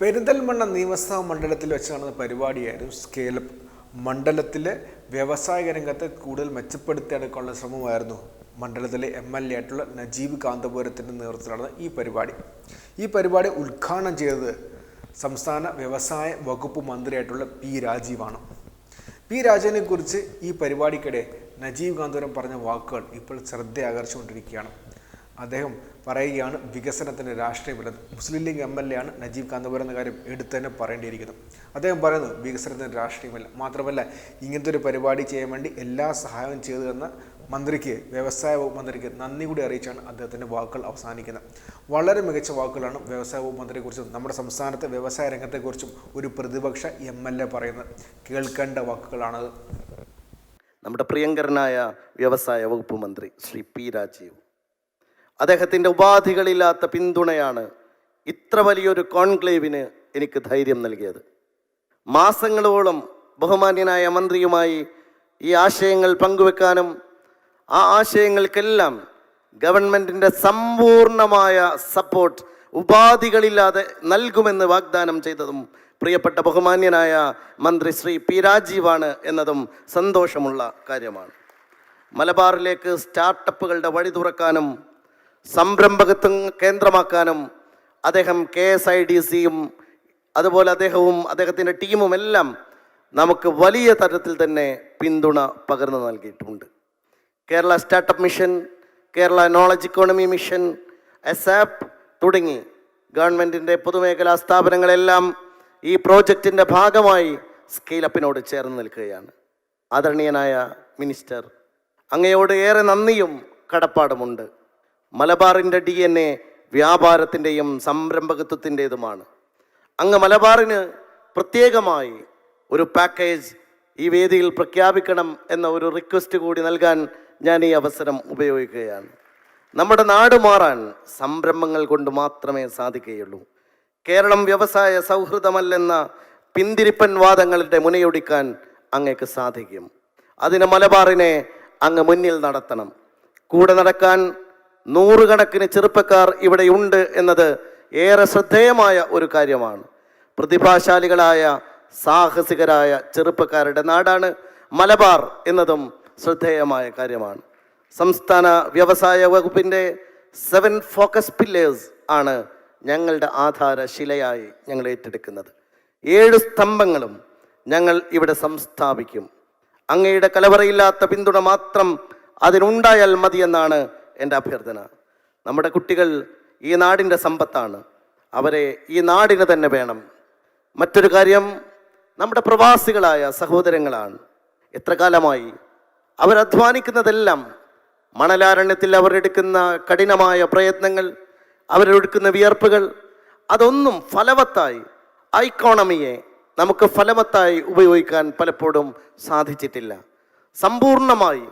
പെരിന്തൽമണ്ണ നിയമസഭാ മണ്ഡലത്തിൽ വെച്ച് നടന്ന പരിപാടിയായിരുന്നു സ്കേലപ്പ് മണ്ഡലത്തിലെ വ്യവസായിക രംഗത്തെ കൂടുതൽ മെച്ചപ്പെടുത്തിയെടുക്കാനുള്ള ശ്രമമായിരുന്നു മണ്ഡലത്തിലെ എം എൽ എ ആയിട്ടുള്ള നജീബ് കാന്തപുരത്തിന്റെ നേതൃത്വത്തിൽ നടന്ന ഈ പരിപാടി. ഈ പരിപാടി ഉദ്ഘാടനം ചെയ്തത് സംസ്ഥാന വ്യവസായ വകുപ്പ് മന്ത്രിയായിട്ടുള്ള പി രാജീവാണ്. പി രാജനെ കുറിച്ച് ഈ പരിപാടിക്കിടെ നജീബ് കാന്തപുരം പറഞ്ഞ വാക്കുകൾ ഇപ്പോൾ ശ്രദ്ധ ആകർഷിച്ചുകൊണ്ടിരിക്കുകയാണ് അദ്ദേഹം പറയുകയാണ് വികസനത്തിന് രാഷ്ട്രീയമില്ലെന്ന് Muslim League M L A ആണ് നജീബ് കാന്തപുരം എന്ന കാര്യം എടുത്തു തന്നെ പറയേണ്ടിയിരിക്കുന്നു. അദ്ദേഹം പറയുന്നു വികസനത്തിന് രാഷ്ട്രീയമില്ല. മാത്രമല്ല ഇങ്ങനത്തെ ഒരു പരിപാടി ചെയ്യാൻ വേണ്ടി എല്ലാ സഹായവും ചെയ്തു തന്ന മന്ത്രിക്ക് വ്യവസായ വകുപ്പ് മന്ത്രിക്ക് നന്ദി കൂടി അറിയിച്ചാണ് അദ്ദേഹത്തിന്റെ വാക്കുകൾ അവസാനിക്കുന്നത്. വളരെ മികച്ച വാക്കുകളാണ് വ്യവസായ വകുപ്പ് മന്ത്രിയെക്കുറിച്ചും നമ്മുടെ സംസ്ഥാനത്തെ വ്യവസായ രംഗത്തെക്കുറിച്ചും ഒരു പ്രതിപക്ഷ എം എൽ എ പറയുന്നത്. കേൾക്കേണ്ട വാക്കുകളാണത്. നമ്മുടെ പ്രിയങ്കരനായ വ്യവസായ വകുപ്പ് മന്ത്രി ശ്രീ പി രാജീവ്. അദ്ദേഹത്തിന്റെ ഉപാധികളില്ലാത്ത പിന്തുണയാണ് ഇത്ര വലിയൊരു കോൺക്ലേവിന് എനിക്ക് ധൈര്യം നൽകിയത്. മാസങ്ങളോളം ബഹുമാന്യനായ മന്ത്രിയുമായി ഈ ആശയങ്ങൾ പങ്കുവെക്കാനും ആ ആശയങ്ങൾക്കെല്ലാം ഗവൺമെന്റിന്റെ സമ്പൂർണമായ സപ്പോർട്ട് ഉപാധികളില്ലാതെ നൽകുമെന്ന് വാഗ്ദാനം ചെയ്തതും പ്രിയപ്പെട്ട ബഹുമാന്യനായ മന്ത്രി ശ്രീ പി രാജീവാണ് എന്നതും സന്തോഷമുള്ള കാര്യമാണ്. മലബാറിലേക്ക് സ്റ്റാർട്ടപ്പുകളുടെ വഴി തുറക്കാനും സംരംഭകത്വം കേന്ദ്രമാക്കാനും അദ്ദേഹം കെ എസ് ഐ ഡി സിയും അതുപോലെ അദ്ദേഹവും അദ്ദേഹത്തിന്റെ ടീമും എല്ലാം നമുക്ക് വലിയ തരത്തിൽ തന്നെ പിന്തുണ പകർന്നു നൽകിയിട്ടുണ്ട്. Kerala startup mission Kerala knowledge economy mission ASAP തുടങ്ങി ഗവൺമെന്റിന്റെ പൊതുമേഖലാ സ്ഥാപനങ്ങളെല്ലാം ഈ പ്രോജക്റ്റിന്റെ ഭാഗമായി സ്കെയിലപ്പിനോട് ചേർന്ന് നിൽക്കുകയാണ്. ആദരണീയനായ മിനിസ്റ്റർ അങ്ങയോട് ഏറെ നന്ദിയും കടപ്പാടുമുണ്ട്. മലബാറിന്റെ ഡി എൻ എ വ്യാപാരത്തിന്റെയും സംരംഭകത്വത്തിന്റെതുമാണ് അങ്ങ് മലബാറിന് പ്രത്യേകമായി ഒരു പാക്കേജ് ഈ വേദിയിൽ പ്രഖ്യാപിക്കണം എന്ന ഒരു റിക്വസ്റ്റ് കൂടി നൽകാൻ ഞാൻ ഈ അവസരം ഉപയോഗിക്കുകയാണ്. നമ്മുടെ നാട് മാറാൻ സംരംഭങ്ങൾ കൊണ്ട് മാത്രമേ സാധിക്കുകയുള്ളൂ. കേരളം വ്യവസായ സൗഹൃദമല്ലെന്ന പിന്തിരിപ്പൻ വാദങ്ങളുടെ മുനയൊടിക്കാൻ അങ്ങേക്ക് സാധിക്കും. അതിന് മലബാറിനെ അങ്ങ് മുന്നിൽ നടത്തണം. കൂടെ നടക്കാൻ നൂറുകണക്കിന് ചെറുപ്പക്കാർ ഇവിടെയുണ്ട് എന്നത് ഏറെ ശ്രദ്ധേയമായ ഒരു കാര്യമാണ്. പ്രതിഭാശാലികളായ സാഹസികരായ ചെറുപ്പക്കാരുടെ നാടാണ് മലബാർ എന്നതും ശ്രദ്ധേയമായ കാര്യമാണ്. സംസ്ഥാന വ്യവസായ വകുപ്പിന്റെ സെവൻ ഫോക്കസ് പില്ലേഴ്സ് ആണ് ഞങ്ങളുടെ ആധാരശിലയായി ഞങ്ങൾ ഏറ്റെടുക്കുന്നത്. ഏഴ് സ്തംഭങ്ങളും ഞങ്ങൾ ഇവിടെ സംസ്ഥാപിക്കും. അങ്ങയുടെ കലവറയില്ലാത്ത പിന്തുണ മാത്രം അതിനുണ്ടായാൽ മതിയെന്നാണ് എന്റെ അഭ്യർത്ഥന. നമ്മുടെ കുട്ടികൾ ഈ നാടിന്റെ സമ്പത്താണ്. അവരെ ഈ നാടിന് തന്നെ വേണം. മറ്റൊരു കാര്യം നമ്മുടെ പ്രവാസികളായ സഹോദരങ്ങളാണ്. എത്ര കാലമായി അവരധ്വാനിക്കുന്നതെല്ലാം മണലാരണ്യത്തിൽ അവരെടുക്കുന്ന കഠിനമായ പ്രയത്നങ്ങൾ അവരെടുക്കുന്ന വിയർപ്പുകൾ അതൊന്നും ഫലവത്തായി ഐക്കോണമിയെ നമുക്ക് ഫലവത്തായി ഉപയോഗിക്കാൻ പലപ്പോഴും സാധിച്ചിട്ടില്ല. സമ്പൂർണമായി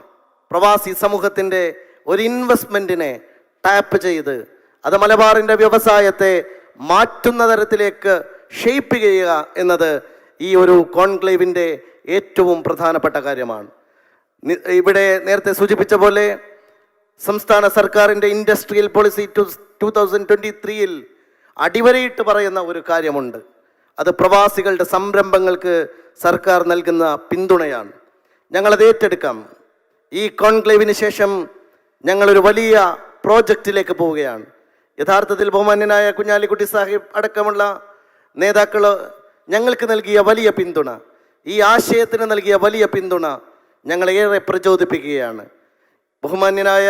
പ്രവാസി സമൂഹത്തിന്റെ ഒരു ഇൻവെസ്റ്റ്മെന്റിനെ ടാപ്പ് ചെയ്ത് അത് മലബാറിന്റെ വ്യവസായത്തെ മാറ്റുന്ന തരത്തിലേക്ക് ഷെയ്പ്പ് ചെയ്യുക എന്നത് ഈ ഒരു കോൺക്ലേവിന്റെ ഏറ്റവും പ്രധാനപ്പെട്ട കാര്യമാണ്. ഇവിടെ നേരത്തെ സൂചിപ്പിച്ച പോലെ സംസ്ഥാന സർക്കാരിന്റെ industrial policy two two thousand twenty ത്രീയിൽ അടിവരയിട്ട് പറയുന്ന ഒരു കാര്യമുണ്ട്. അത് പ്രവാസികളുടെ സംരംഭങ്ങൾക്ക് സർക്കാർ നൽകുന്ന പിന്തുണയാണ്. ഞങ്ങളത് ഏറ്റെടുക്കാം. ഈ കോൺക്ലേവിന് ശേഷം ഞങ്ങളൊരു വലിയ പ്രോജക്റ്റിലേക്ക് പോവുകയാണ്. യഥാർത്ഥത്തിൽ ബഹുമാന്യനായ കുഞ്ഞാലിക്കുട്ടി സാഹിബ് അടക്കമുള്ള നേതാക്കൾ ഞങ്ങൾക്ക് നൽകിയ വലിയ പിന്തുണ ഈ ആശയത്തിന് നൽകിയ വലിയ പിന്തുണ ഞങ്ങളെ ഏറെ പ്രചോദിപ്പിക്കുകയാണ്. ബഹുമാന്യനായ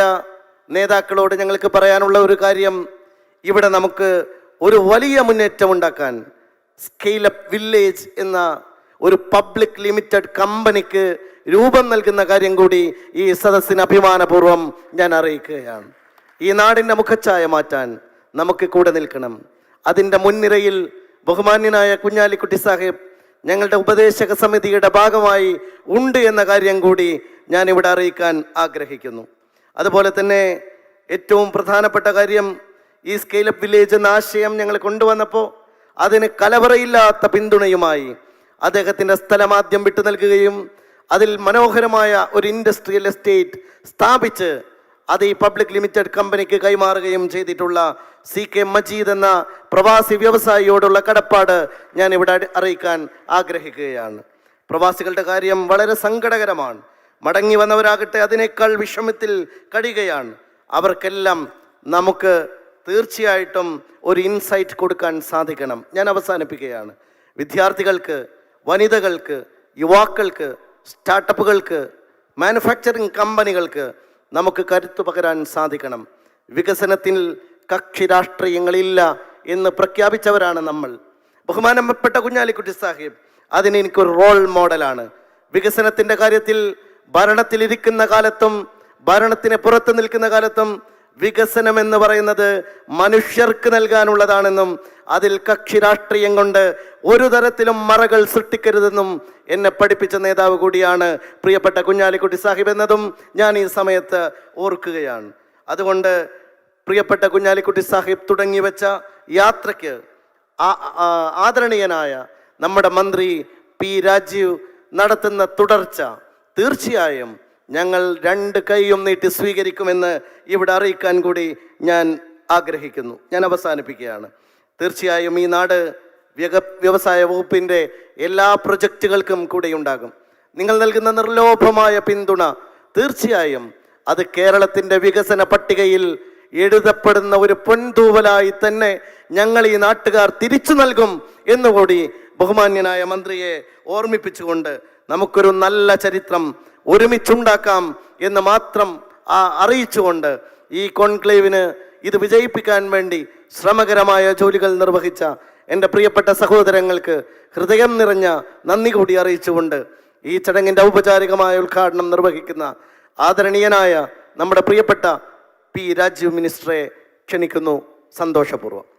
നേതാക്കളോട് ഞങ്ങൾക്ക് പറയാനുള്ള ഒരു കാര്യം ഇവിടെ നമുക്ക് ഒരു വലിയ മുന്നേറ്റം ഉണ്ടാക്കാൻ സ്കെയിലപ്പ് വില്ലേജ് എന്ന ഒരു പബ്ലിക് ലിമിറ്റഡ് കമ്പനിക്ക് രൂപം നൽകുന്ന കാര്യം കൂടി ഈ സദസ്സിന് അഭിമാനപൂർവം ഞാൻ അറിയിക്കുകയാണ്. ഈ നാടിന്റെ മുഖച്ഛായ മാറ്റാൻ നമുക്ക് കൂടെ നിൽക്കണം. അതിന്റെ മുൻനിരയിൽ ബഹുമാന്യനായ കുഞ്ഞാലിക്കുട്ടി സാഹിബ് ഞങ്ങളുടെ ഉപദേശക സമിതിയുടെ ഭാഗമായി ഉണ്ട് എന്ന കാര്യം കൂടി ഞാനിവിടെ അറിയിക്കാൻ ആഗ്രഹിക്കുന്നു. അതുപോലെ തന്നെ ഏറ്റവും പ്രധാനപ്പെട്ട കാര്യം ഈ സ്കെയിലപ്പ് വില്ലേജ് എന്ന ആശയം ഞങ്ങൾ കൊണ്ടുവന്നപ്പോൾ അതിന് കലവറയില്ലാത്ത പിന്തുണയുമായി അദ്ദേഹത്തിന്റെ സ്ഥലം ആദ്യം വിട്ടു നൽകുകയും അതിൽ മനോഹരമായ ഒരു ഇൻഡസ്ട്രിയൽ എസ്റ്റേറ്റ് സ്ഥാപിച്ച് അത് ഈ പബ്ലിക് ലിമിറ്റഡ് കമ്പനിക്ക് കൈമാറുകയും ചെയ്തിട്ടുള്ള സി കെ മജീദ് എന്ന പ്രവാസി വ്യവസായിയോടുള്ള കടപ്പാട് ഞാൻ ഇവിടെ അറിയിക്കാൻ ആഗ്രഹിക്കുകയാണ്. പ്രവാസികളുടെ കാര്യം വളരെ സങ്കടകരമാണ്. മടങ്ങി വന്നവരാകട്ടെ അതിനേക്കാൾ വിഷമത്തിൽ കഴിയുകയാണ് അവർക്കെല്ലാം നമുക്ക് തീർച്ചയായിട്ടും ഒരു ഇൻസൈറ്റ് കൊടുക്കാൻ സാധിക്കണം. ഞാൻ അവസാനിപ്പിക്കുകയാണ്. വിദ്യാർത്ഥികൾക്ക് വനിതകൾക്ക് യുവാക്കൾക്ക് സ്റ്റാർട്ടപ്പുകൾക്ക് മാനുഫാക്ചറിംഗ് കമ്പനികൾക്ക് നമുക്ക് കരുത്തു പകരാൻ സാധിക്കണം. വികസനത്തിൽ കക്ഷി രാഷ്ട്രീയങ്ങളില്ല എന്ന് പ്രഖ്യാപിച്ചവരാണ് നമ്മൾ. ബഹുമാനപ്പെട്ട കുഞ്ഞാലിക്കുട്ടി സാഹിബ് അതിന് എനിക്കൊരു റോൾ മോഡലാണ് വികസനത്തിന്റെ കാര്യത്തിൽ ഭരണത്തിലിരിക്കുന്ന കാലത്തും ഭരണത്തിന് പുറത്ത് നിൽക്കുന്ന കാലത്തും വികസനം എന്ന് പറയുന്നത് മനുഷ്യർക്ക് നൽകാനുള്ളതാണെന്നും അതിൽ കക്ഷി രാഷ്ട്രീയം കൊണ്ട് ഒരു തരത്തിലും മറകൾ സൃഷ്ടിക്കരുതെന്നും എന്നെ പഠിപ്പിച്ച നേതാവ് കൂടിയാണ് പ്രിയപ്പെട്ട കുഞ്ഞാലിക്കുട്ടി സാഹിബ് എന്നതും ഞാൻ ഈ സമയത്ത് ഓർക്കുകയാണ്. അതുകൊണ്ട് പ്രിയപ്പെട്ട കുഞ്ഞാലിക്കുട്ടി സാഹിബ് തുടങ്ങി വെച്ച യാത്രയ്ക്ക് ആദരണീയനായ നമ്മുടെ മന്ത്രി പി രാജീവ് നടത്തുന്ന തുടർച്ച തീർച്ചയായും ഞങ്ങൾ രണ്ട് കൈയും നീട്ടി സ്വീകരിക്കുമെന്ന് ഇവിടെ അറിയിക്കാൻ കൂടി ഞാൻ ആഗ്രഹിക്കുന്നു. ഞാൻ അവസാനിപ്പിക്കുകയാണ്. തീർച്ചയായും ഈ നാട് വ്യക വ്യവസായ വകുപ്പിന്റെ എല്ലാ പ്രൊജക്റ്റുകൾക്കും കൂടെ ഉണ്ടാകും. നിങ്ങൾ നൽകുന്ന നിർലോഭമായ പിന്തുണ തീർച്ചയായും അത് കേരളത്തിന്റെ വികസന പട്ടികയിൽ എഴുതപ്പെടുന്ന ഒരു പൊൻതൂവലായി തന്നെ ഞങ്ങൾ ഈ നാട്ടുകാർ തിരിച്ചു നൽകും എന്നുകൂടി ബഹുമാന്യനായ മന്ത്രിയെ ഓർമ്മിപ്പിച്ചുകൊണ്ട് നമുക്കൊരു നല്ല ചരിത്രം ഒരുമിച്ചുണ്ടാക്കാം എന്ന് മാത്രം ആ അറിയിച്ചുകൊണ്ട് ഈ കോൺക്ലേവിന് ഇത് വിജയിപ്പിക്കാൻ വേണ്ടി ശ്രമകരമായ ജോലികൾ നിർവഹിച്ച എന്റെ പ്രിയപ്പെട്ട സഹോദരങ്ങൾക്ക് ഹൃദയം നിറഞ്ഞ നന്ദി കൂടി അറിയിച്ചുകൊണ്ട് ഈ ചടങ്ങിന്റെ ഔപചാരികമായ ഉദ്ഘാടനം നിർവഹിക്കുന്ന ആദരണീയനായ നമ്മുടെ പ്രിയപ്പെട്ട പി രാജീവ് മിനിസ്റ്ററെ ക്ഷണിക്കുന്നു. സന്തോഷപൂർവം.